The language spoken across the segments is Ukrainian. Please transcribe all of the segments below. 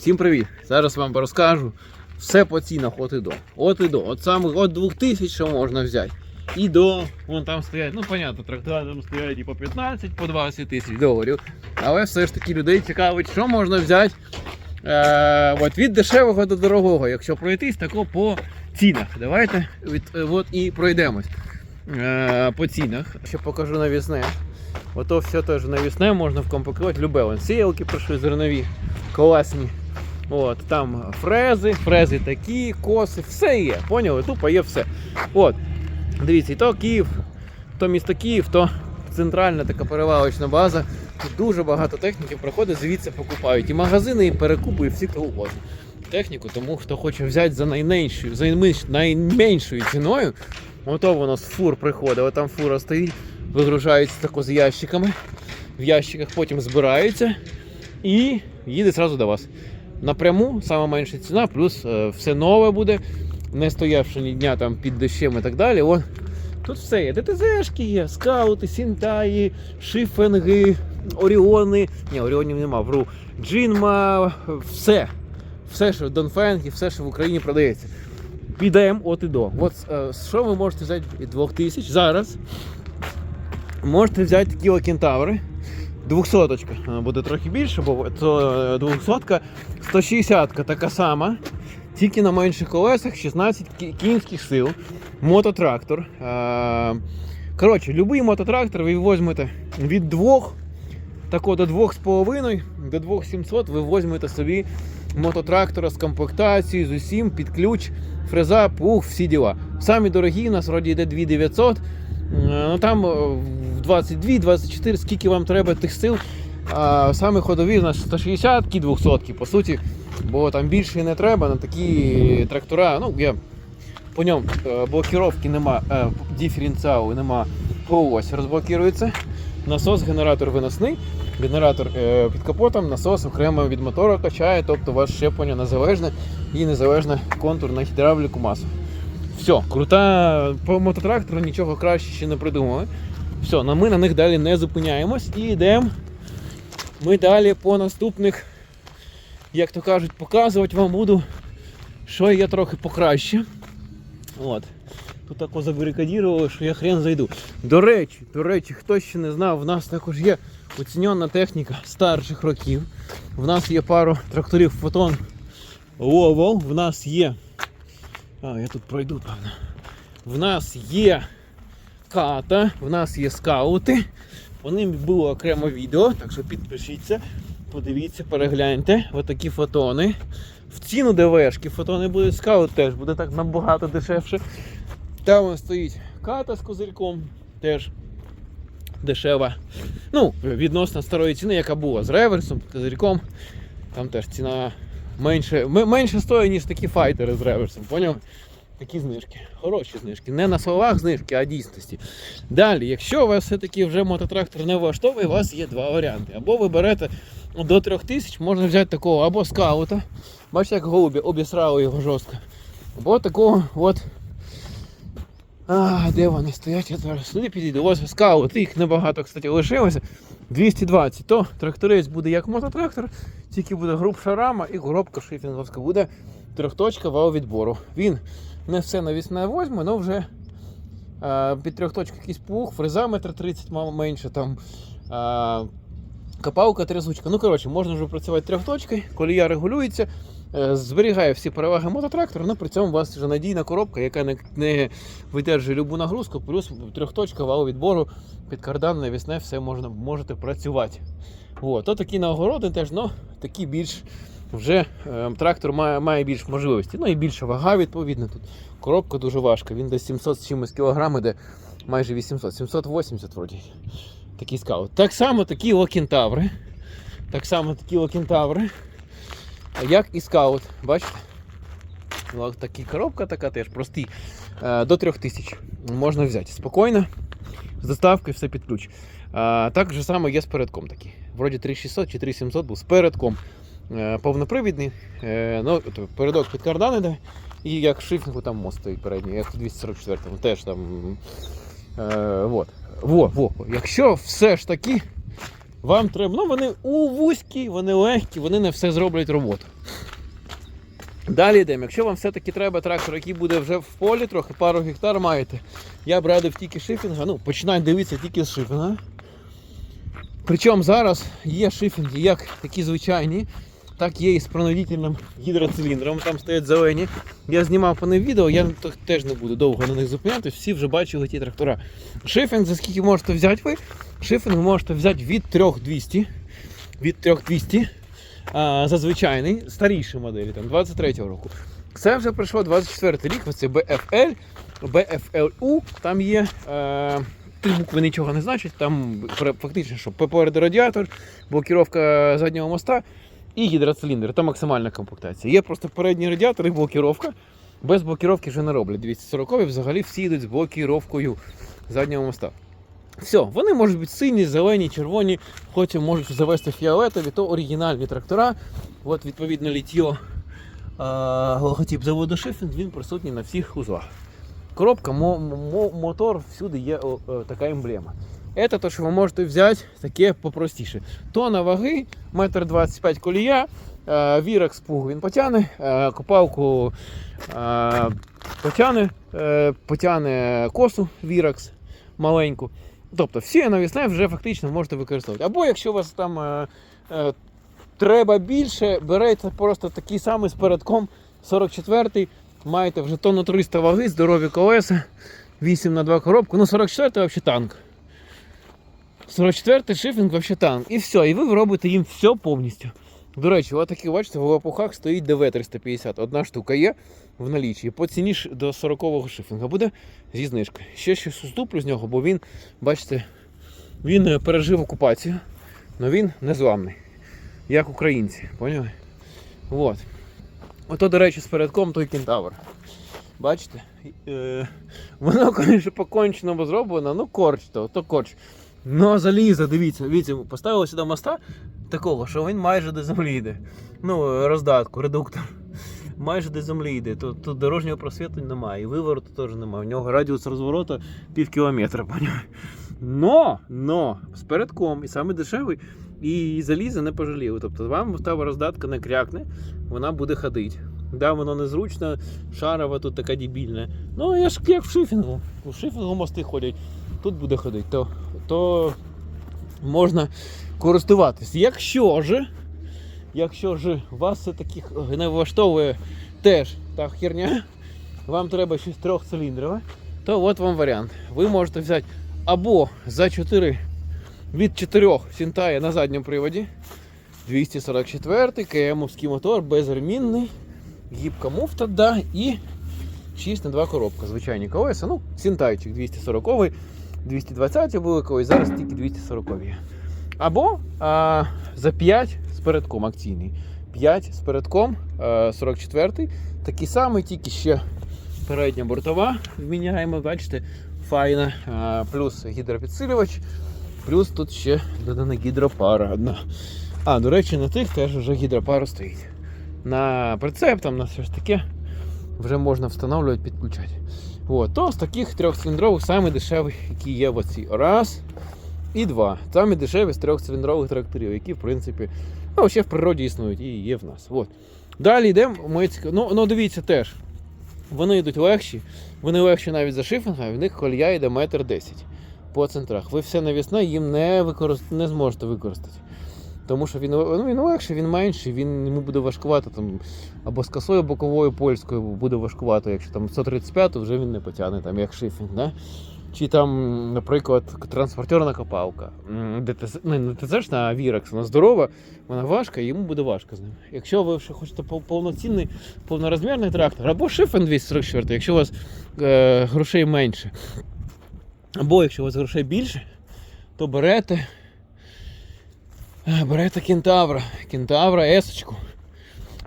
Всім привіт! Зараз вам розкажу все по цінах от і до. От і до. От саме от 2000 що можна взяти. І до. Вон там стоять, ну понятно, трактори там стоять і по 15, по 20 тисяч доларів. Але все ж таки людей цікавить, що можна взяти е, от від дешевого до дорогого, якщо пройтись тако по цінах. Давайте від, е, от і пройдемось е, по цінах. Ще покажу навісне. Ото все теж навісне можна вкомплектувати. Любе вон сіялки прийшли зернові, класні. От, там фрези, фрези такі, коси, все є. Поняли? Тупо є все. От. Дивіться, і то Київ, то місто Київ, то центральна така перевалочна база. Тут дуже багато техніки проходить, звідси покупають. І магазини, і перекупи, і всі хто угодно. Техніку, тому хто хоче взяти за найменшою, за найменшою ціною, ото воно з фур приходить, от там фура стоїть, вигружається тако з ящиками. В ящиках потім збирається і їде зразу до вас. Напряму сама менша ціна, плюс е, все нове буде, не стоявши ні дня там під дощем і так далі. О, тут все є. ДТЗшки є, скаути, сінтаї, шифенги, оріони. Ні, оріонів нема, вру. Джинма, все. Все, що Донфенг і все, що в Україні продається. Підемо от і до. От е, що ви можете взяти від 2000 зараз. Можете взяти Кіо Кентаври. 200 буде трохи більше, бо то 200 160 така сама. Тільки на менших колесах 16 кінських сил. Мототрактор. Е, Коротше, будь-який мототрактор ви візьмете від 2 тако до 2,5 до 2700 ви візьмете собі мототрактора з комплектацією, з усім, під ключ, фреза, пух, всі діла. Самі дорогі, у нас вроді йде 2900. Е, Ну там е, 22-24, скільки вам треба тих сил. А саме ходові нас 160 кі 200 по суті, бо там більше не треба на такі трактора. Ну, я по ньому е, блокіровки нема, е, диференціалу нема. Ось розблокується. Насос, генератор виносний, генератор е, під капотом, насос окремо від мотора качає, тобто ваше щеплення незалежне і незалежне контур на гідравліку масу. Все, крута по мототрактору нічого краще ще не придумали. Все, на ми на них далі не зупиняємось і йдемо. Ми далі по наступних, як то кажуть, показувати вам буду, що є трохи покраще. От. Тут тако забарикадірували, що я хрен зайду. До речі, до речі, хто ще не знав, в нас також є оцінена техніка старших років. В нас є пару тракторів фотон Ловол, в нас є. А, я тут пройду, певно. В нас є ката, в нас є скаути. По ним було окремо відео, так що підпишіться, подивіться, перегляньте. Отакі фотони. В ціну ДВшки фотони будуть, скаут теж буде так набагато дешевше. Там стоїть ката з козирьком, теж дешева. Ну, відносно старої ціни, яка була з реверсом, козирьком. Там теж ціна менше, менше стоїть, ніж такі файтери з реверсом, поняв? Такі знижки, хороші знижки. Не на словах знижки, а дійсності. Далі, якщо у вас все-таки вже мототрактор не влаштовує, у вас є два варіанти. Або ви берете до 3000, можна взяти такого або скаута. Бачите, як голубі обісрали його жорстко. Або такого от. А, де вони стоять? Я зараз сюди підійду. Ось скаут, їх небагато, кстати, лишилося. 220. То тракторець буде як мототрактор, тільки буде грубша рама і коробка шифінговська буде трьохточка вал-відбору. Він не все навісне возьме, але вже а, під трьохточку якийсь пух, фреза метр 30 мало менше, там а, копалка трясучка. Ну, коротше, можна вже працювати трьохточкою, колія регулюється, е, зберігає всі переваги мототрактора, але при цьому у вас вже надійна коробка, яка не, не видержує любу нагрузку, плюс трьохточка вал відбору, під кардан, навісне, все можна, можете працювати. От, то такі нагороди теж, ну, такі більш вже е, трактор має, має більш можливості. Ну і більша вага, відповідно. Тут коробка дуже важка. Він десь 700 з чимось кілограм іде, майже 800, 780 вроді. Такий скаут. Так само такі локентаври. Так само такі локентаври. Як і скаут. Бачите? Такі коробка така теж прості. Е, До 3000 можна взяти спокійно. З доставкою все під ключ. А, так же само є з передком такий. Вроді 3600 чи 3700 був з передком. Е, повнопривідний. Е, ну, передок під кардан іде. І як шифінгу там мост стоїть передній, як в 244 му теж там. Е, вот. Во, во. Якщо все ж таки вам треба. Ну, вони у вузькі, вони легкі, вони не все зроблять роботу. Далі йдемо. Якщо вам все-таки треба трактор, який буде вже в полі, трохи пару гектар маєте, я б радив тільки шифінга. Ну, починай дивитися тільки з шифінга. Причому зараз є шифінги як такі звичайні, так є і з проносительним гідроциліндром. Там стоять зелені. Я знімав по ним відео, я теж не буду довго на них зупинятися, всі вже бачили ті трактора. Шифінг, за скільки можете взяти ви? Шифінг ви можете взяти від 3200. Від 3200 а, за старіші моделі, там 23-го року. Це вже пройшло 24 рік, це BFL, BFLU, там є. Е, Три букви нічого не значить, там фактично, що попереду радіатор, блокіровка заднього моста і гідроциліндр. Це максимальна комплектація. Є просто передній радіатор і блокіровка. Без блокіровки вже не роблять. 240 взагалі всі йдуть з блокіровкою заднього моста. Все, вони можуть бути сині, зелені, червоні, потім можуть завести фіолетові, то оригінальні трактора. От відповідно літьо логотип заводу Шифінг, він присутній на всіх узлах. Коробка, мо- мо- мотор, всюди є о, о, така емблема. Це те, що ви можете взяти таке попростіше. Тона ваги, 1,25 м колія, е, вірок з пугу він потягне, е, копалку е, потягне, потягне косу віракс маленьку. Тобто всі навісне вже фактично можете використовувати. Або якщо у вас там треба більше, берете просто такий самий з передком 44-й, маєте вже тонну 300 ваги, здорові колеса, 8 на 2 коробку. Ну 44-й взагалі танк. 44-й шифінг взагалі танк. І все, і ви робите їм все повністю. До речі, отакі, бачите, в лопухах стоїть ДВ-350. Одна штука є в налічі. По ціні до 40-го шифінга буде зі знижкою. Ще щось уступлю з нього, бо він, бачите, він е, пережив окупацію, але він незламний. Як українці, поняли? От. Ото, до речі, з передком той кентавр. Бачите? Е, воно, звісно, по-конченому зроблено, ну корч то, то корч. Ну, залізо, дивіться, дивіться, поставили сюди моста такого, що він майже до землі йде. Ну, роздатку, редуктор. Майже до землі йде. Тут, тут дорожнього просвіту немає, і вивороту теж немає. У нього радіус розворота пів кілометра? Но, но, з передком, і саме дешевий, і заліза не пожаліли. Тобто вам та роздатка не крякне, вона буде ходити. Да, воно незручно, шарова тут така дебільна. Ну, я ж як в шифінгу. У шифінгу мости ходять, тут буде ходити, то, то можна користуватись. Якщо ж, якщо ж вас все таки не влаштовує теж та херня, вам треба щось трьохциліндрове, то от вам варіант. Ви можете взяти або за 4 від 4 сінтає на задньому приводі. 244 КМовський мотор, безремінний, гібка муфта, да, і 6 на 2 коробка. Звичайні колеса. Ну, сінтайчик 240 220 були колись, зараз тільки 240 є. Або а, за 5 з передком акційний. 5 з передком, а, 44 такий самий, тільки ще передня бортова вміняємо, бачите, файна, плюс гідропідсилювач, плюс тут ще додана гідропара одна. А, до речі, на тих теж вже гідропара стоїть. На прицеп, там на все ж таке вже можна встановлювати, підключати. От, то з таких трьохциліндрових самий дешевий, який є в оці. Раз і два. Самі дешеві з трьохциліндрових тракторів, які, в принципі, ну, ще в природі існують і є в нас. От. Далі йдемо. Ну, ну дивіться теж. Вони йдуть легші, вони легші навіть за шифінга, в них колія йде метр десять по центрах. Ви все навісне їм не, використ... не зможете використати. Тому що він, ну, він легший, він менший, він йому буде важкувати там, або з косою боковою польською буде важкувати, якщо там 135 вже він не потягне, там, як шифінг. Да? Чи там, наприклад, транспортерна копалка. ДТЗ, не, не ТЗ а Вірекс, вона здорова, вона важка, йому буде важко з ним. Якщо ви ще хочете повноцінний, повнорозмірний трактор, або шифен 244, якщо у вас е, грошей менше, або якщо у вас грошей більше, то берете. Е, Берете кентавра, кентавра есочку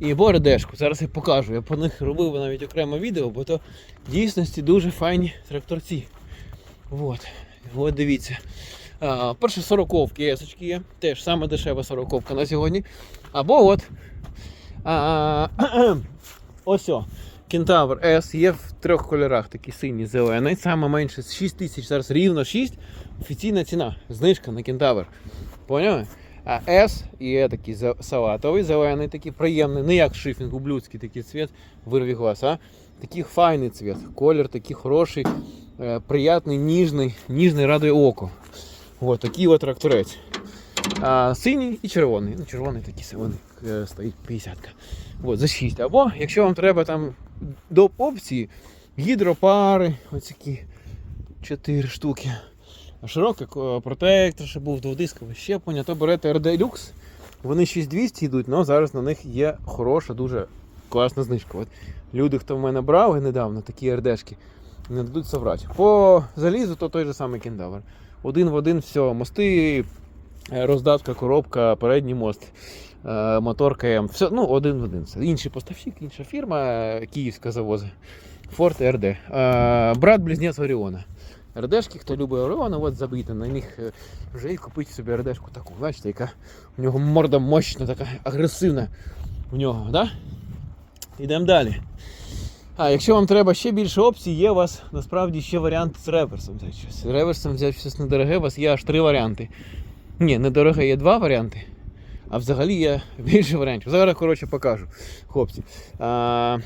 і боредешку. Зараз я покажу. Я по них робив навіть окреме відео, бо то в дійсності дуже файні тракторці. От, от дивіться. А, перше 40 есочки є. Теж саме дешева 40 на сьогодні. Або от. А, ось о. Кентавр S є в трьох кольорах, такий синій, зелений. Саме менше 6 тисяч, зараз рівно 6. Офіційна ціна. Знижка на кентавр. Поняли? А S є такий салатовий, зелений, такий приємний, не як шифінг, ублюдський такий цвіт, вирві глаз, а такий файний цвіт. Колір такий хороший, е, приятний, ніжний, ніжний радує око. От такий от тракторець. А, синій і червоний. Ну, червоний такий зелений е, стоїть 50-ка. От, за 6. Або якщо вам треба там до опції, гідропари, ось такі 4 штуки. Широкий протектор, щоб був дводискове щеплення, то берете RD Lux. Вони 6200 йдуть, але зараз на них є хороша, дуже класна знижка. От люди, хто в мене брав недавно, такі RD-шки, не дадуть соврати. По залізу то той же самий кентавр. Один в один все, мости, е, роздатка, коробка, передній мост, е, мотор КМ. Все, ну, один в один. Все. Інший поставщик, інша фірма, е, київська завози. Форт РД. Е, брат близнець Оріона. РДшки, хто любить Оріона, от забити на них е, вже і купити собі РДшку таку. Бачите, яка у нього морда мощна, така агресивна в нього, да? Йдемо далі. А якщо вам треба ще більше опцій, є у вас насправді ще варіант з реверсом взяти щось. З реверсом взяти щось недороге, у вас є аж три варіанти. Ні, недороге є два варіанти, а взагалі є більше варіантів. Зараз, коротше, покажу, хлопці. А,